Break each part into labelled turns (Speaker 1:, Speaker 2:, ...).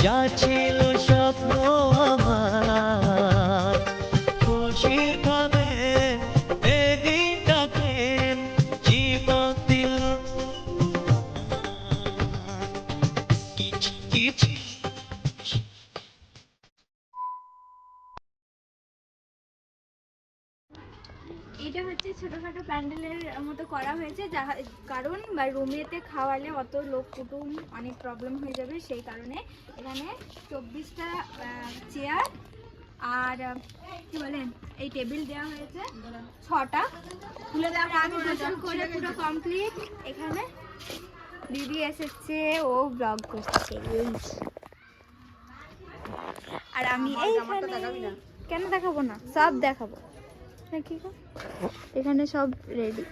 Speaker 1: যা ছিল
Speaker 2: এটা হচ্ছে ছোটোখাটো প্যান্ডেলের মতো করা হয়েছে যা কারণ বা রুমেতে খাওয়ালে অত লোক কুটুম অনেক প্রবলেম হয়ে যাবে সেই কারণে এখানে চব্বিশটা চেয়ার আর কি বলেন এই টেবিল দেওয়া হয়েছে ছটা। খুলে দেওয়া আমি গোসল করে পুরো কমপ্লিট এখানে দিদি এসেছে ও ব্লগ করছে। আর আমি এইখানে কেন দেখাবো না? সব দেখাবো। হ্যাঁ কি এখানে সব রেডি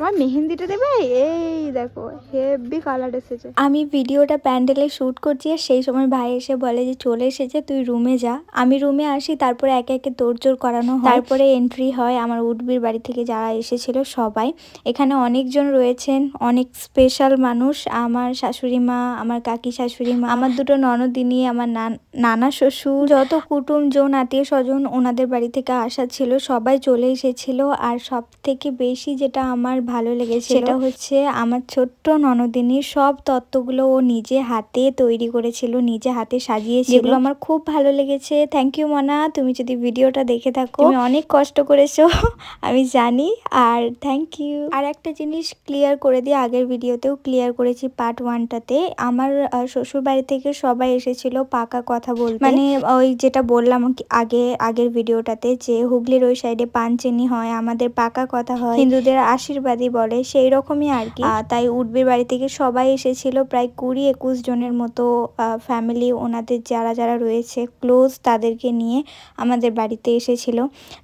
Speaker 2: আমার মেহেন্দিটা দেবে? এই দেখো হেভি কালার এসেছে।
Speaker 3: আমি ভিডিওটা প্যান্ডেলে শ্যুট করছি আর সেই সময় ভাই এসে বলে যে, চলে এসেছে, তুই রুমে যা। আমি রুমে আসি, তারপরে একে একে তোড়জোড় করানো হয়। তারপরে এন্ট্রি হয় আমার উডবির বাড়ি থেকে যারা এসেছিল সবাই। এখানে অনেকজন রয়েছেন, অনেক স্পেশাল মানুষ। আমার শাশুড়ি মা, আমার কাকি শাশুড়ি মা, আমার দুটো ননদিনী, আমার নান- নানা শ্বশুর। যত কুটুম জন আত্মীয় স্বজন ওনাদের বাড়ি থেকে আসা ছিল, সবাই চলে এসেছিল। আর সব থেকে বেশি যেটা আমার ভালো লেগেছে সেটা হচ্ছে আমার ছোট্ট ননদিনীর সব তত্ত্বগুলো ও নিজে হাতে তৈরি করেছিল নিজে হাতে সাজিয়েছিল। যেগুলো আমার খুব ভালো লেগেছে। থ্যাংক ইউ মনা। তুমি যদি ভিডিওটা দেখে থাকো। তুমি অনেক কষ্ট করেছ আমি জানি। আর থ্যাংক ইউ আর একটা জিনিস ক্লিয়ার করে দিই আগের ভিডিওতেও ক্লিয়ার করেছি পার্ট ওয়ানটাতে আমার শ্বশুর বাড়ি থেকে সবাই এসেছিল পাকা কথা বলতে। মানে ওই যেটা বললাম আগে আগের ভিডিওটাতে যে হুগলির ওই সাইডে পাঞ্চেনি হয় আমাদের পাকা কথা হয়। হিন্দুদের আশীর্বাদী বলে সেই রকমই আর কি। তাই উডবির বাড়ি থেকে সবাই এসেছিল প্রায় কুড়ি একুশ জনের মতো ফ্যামিলি ওনাদের যারা যারা রয়েছে ক্লোজ তাদেরকে নিয়ে আমাদের বাড়িতে এসেছিল।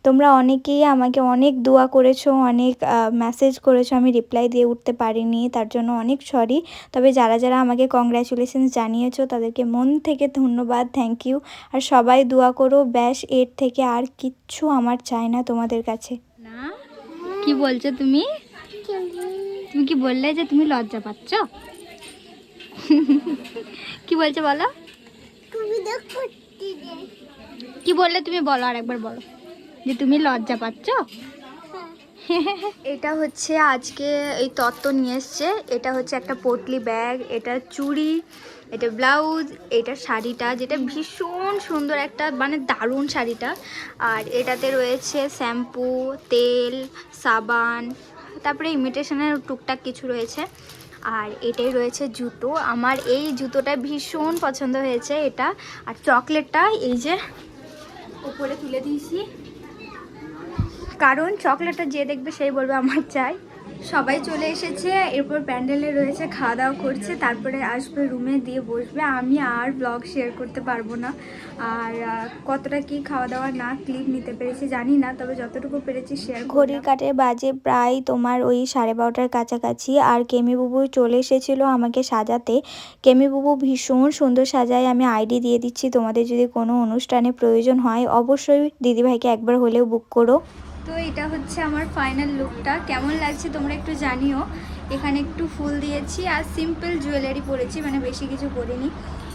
Speaker 3: তোমরা অনেকেই আমাকে অনেক দোয়া করেছ অনেক মেসেজ করেছ আমি রিপ্লাই দিয়ে উঠতে পারিনি তার জন্য অনেক সরি তবে যারা যারা আমাকে কংগ্রাচুলেশনস জানিয়েছো তাদেরকে মন থেকে ধন্যবাদ থ্যাংক ইউ আর সবাই দোয়া করো ব্যাস এর থেকে আর কিচ্ছু আমার চাই না তোমাদের কাছে।
Speaker 2: না কি বলছো তুমি? তুমি কি বললে যে তুমি লজ্জা পাচ্ছ? কি বলছো বলো? কি বললে তুমি বলো আরেকবার বলো। যে তুমি লজ্জা পাচ্ছ?
Speaker 3: এটা হচ্ছে আজকে এই তত্ত্ব নিয়ে এসছে। এটা হচ্ছে একটা পটলি ব্যাগ এটা চুড়ি এটা ব্লাউজ এটা শাড়িটা যেটা ভীষণ সুন্দর একটা মানে দারুণ শাড়িটা। আর এটাতে রয়েছে শ্যাম্পু তেল সাবান তারপরে ইমিটেশনের টুকটাক কিছু রয়েছে। আর এটাই রয়েছে জুতো। আমার এই জুতোটা ভীষণ পছন্দ হয়েছে এটা। আর চকলেটটা এই যে উপরে তুলে দিয়েছি। কারণ চকলেটটা যে দেখবে সেই বলবে আমার চাই। সবাই চলে এসেছে, এরপর প্যান্ডেলে রয়েছে খাওয়া দাওয়া করছে, তারপরে আসবে রুমে দিয়ে বসবে। আমি আর ব্লগ শেয়ার করতে পারব না। আর কতটা কি খাওয়া দাওয়া না ক্লিপ নিতে পেরেছি জানি না, তবে যতটুকু পেরেছি শেয়ার ঘড়ির কাটে বাজে প্রায় তোমার ওই সাড়ে বারোটার কাছাকাছি। আর কেমি বুবু চলে এসেছিল আমাকে সাজাতে। কেমি বুবু ভীষণ সুন্দর সাজায়, আমি আইডি দিয়ে দিচ্ছি। তোমাদের যদি কোনো অনুষ্ঠানে প্রয়োজন হয়, অবশ্যই দিদিভাইকে একবার হলেও বুক করো। তো এটা হচ্ছে আমার ফাইনাল লুকটা কেমন লাগছে তোমরা একটু জানিও। এখানে একটু ফুল দিয়েছি আর সিম্পল জুয়েলারি পরেছি মানে বেশি কিছু করিনি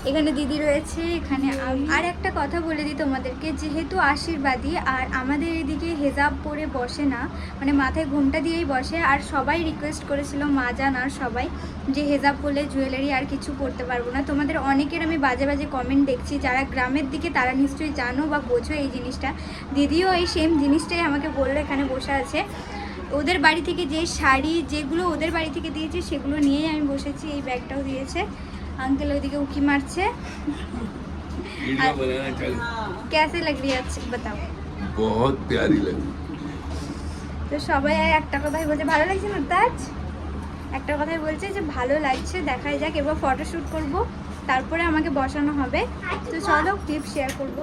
Speaker 3: এখানে দিদি রয়েছে, এখানে আর একটা কথা বলে দিই তোমাদেরকে, যেহেতু আশীর্বাদী, আর আমাদের এদিকে হেজাব পরে বসে না মানে মাথায় ঘুমটা দিয়েই বসে, আর সবাই রিকোয়েস্ট করেছিল মা জান আর সবাই, যে হেজাব পরলে জুয়েলারি আর কিছু পরতে পারব না। তোমাদের অনেকের আমি বাজে বাজে কমেন্ট দেখছি, যারা গ্রামের দিকে তারা নিশ্চয়ই জানো বা বোঝো এই জিনিসটা। দিদিও এই সেম জিনিসটাই আমাকে বলল এখানে বসে আছে। ওদের বাড়ি থেকে যে শাড়ি যেগুলো ওদের বাড়ি থেকে দিয়েছে সেগুলো নিয়েই আমি বসেছি এই ব্যাগটাও দিয়েছে আঙ্কেল ওইদিকে উকি মারছে
Speaker 4: वीडियो बनाना चाहिए
Speaker 3: कैसे लग रही है अच्छी बताओ
Speaker 4: बहुत प्यारी लगी
Speaker 3: তো সবাই আর একটা কথাই বলছে ভালো লাগছে না তাজ একটা কথাই বলছে যে ভালো লাগছে দেখাই যাক এবার ফটোশ্যুট করব তারপরে আমাকে বসানো হবে তো চলো ক্লিপ শেয়ার করব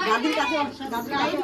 Speaker 3: দাদির কাছে দাদির কাছে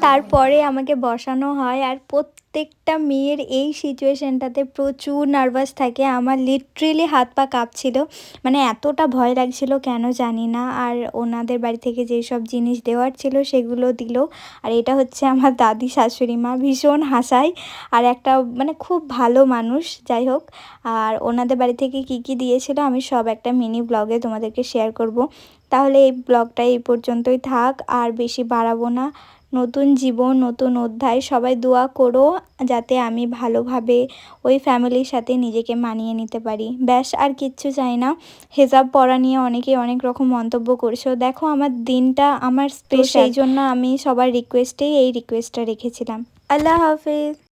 Speaker 3: তারপরে আমাকে বসানো হয় আর প্রত্যেকটা মেয়ের এই সিচুয়েশনটাতে প্রচুর নার্ভাস থাকে। আমার লিটারেলি হাত পা কাঁপছিল। মানে এতটা ভয় লাগছিল কেন জানি না। আর ওনাদের বাড়ি থেকে যেসব জিনিস দেওয়ার ছিল সেগুলো দিল। আর এটা হচ্ছে আমার দাদি শাশুড়ি মা, ভীষণ হাসায়। আর একটা মানে খুব ভালো মানুষ, যাই হোক। আর ওনাদের বাড়ি থেকে কি কি দিয়েছিল আমি সব একটা মিনি ব্লগে তোমাদেরকে শেয়ার করব। তাহলে এই ব্লগটা এই পর্যন্তই থাক আর বেশি বাড়াবো না। নতুন জীবন নতুন অধ্যায় সবাই দোয়া করো যাতে আমি ভালোভাবে ওই ফ্যামিলির সাথে নিজেকে মানিয়ে নিতে পারি। ব্যাস আর কিচ্ছু চাই না। হেজাব পরা নিয়ে অনেকে অনেক রকম মন্তব্য করছ। দেখো আমার দিনটা আমার স্পেশাল সেই জন্য আমি সবার রিকোয়েস্টেই এই রিকোয়েস্টটা রেখেছিলাম। আল্লাহ হাফিজ।